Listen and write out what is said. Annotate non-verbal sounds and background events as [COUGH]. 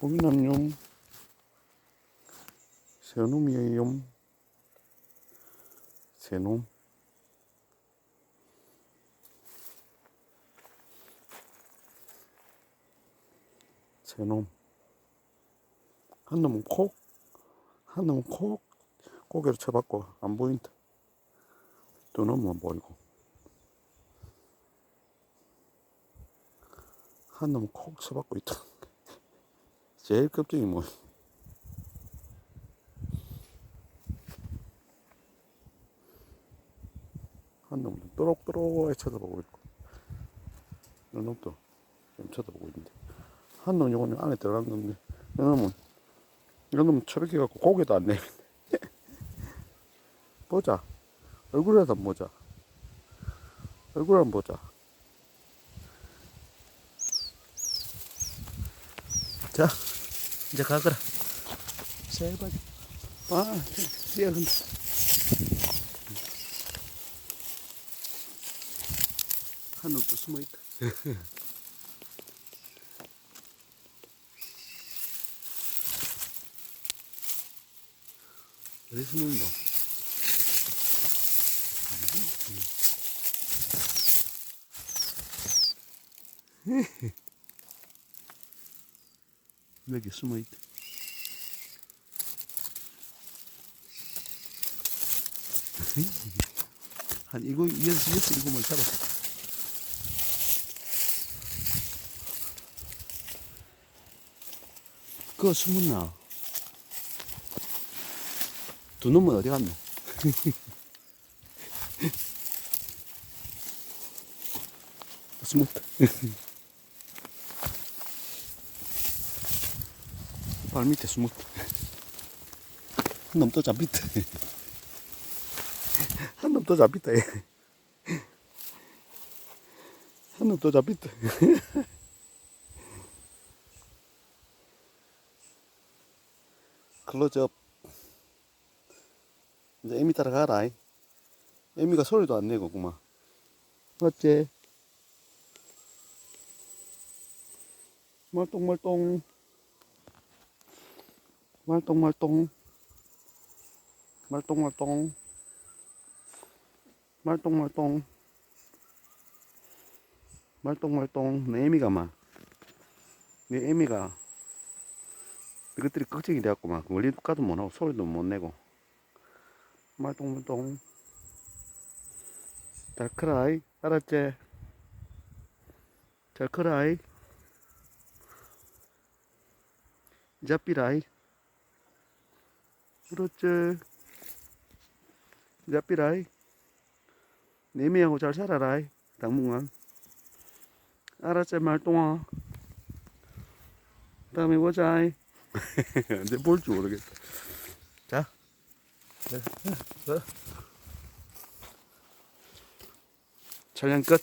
고민남용 새놈이에요. 새놈. 새놈. 한 놈은 콕, 한 놈은 콕 고개를 쳐봤고 안 보인다. 두 놈은 보이고 한 놈은 콕 쳐봤고 있다. [LAUGHS] 제일 겁쟁이 뭐. 한 놈은 또록또록하게 쳐다보고 있고 이 놈도 좀 쳐다보고 있는데 한 놈 요거는 안에 들어간 건데 이 놈은 이런 놈은 저렇게 갖고 고개도 안 내. [LAUGHS] 보자. 한번 보자. 얼굴 한번 보자. 자, 이제 가거라. 제발. 아, 뛰어간다. 한 놈도 숨어있다. 어디 숨어있노? 여기 숨어 있다. [LAUGHS] 한 이거 여섯 일곱을 잡았어. 그거 숨었나? 두 놈은 어디 갔노? [LAUGHS] 숨었다. [LAUGHS] 발 밑에 숨었다. 한놈 또 잡혔다. [LAUGHS] 한 놈 또 잡혔다. [LAUGHS] 한 놈 또 잡혔다. 클로즈업. 이제 애미 따라가라. 애미가 소리도 안 내고, 구만. 맞지? 말똥말똥. 말똥말똥. 말똥말똥. 말똥말똥. 말똥말똥. 내 애미가 막. 내 애미가. 이것들이 걱정이 돼갖고 막 멀리 가도 못하고 소리도 못 내고. 말똥말똥. 잘 크라이. 알았지? 잘 크라이. 잡비라이. 그렇지. 잡비라이. 내미하고 잘 살아라이. 당분간. 알았지, 말똥아. 다음에 보자. [LAUGHS] 언제 볼줄 모르겠다. 자. 자, 자. 촬영 끝.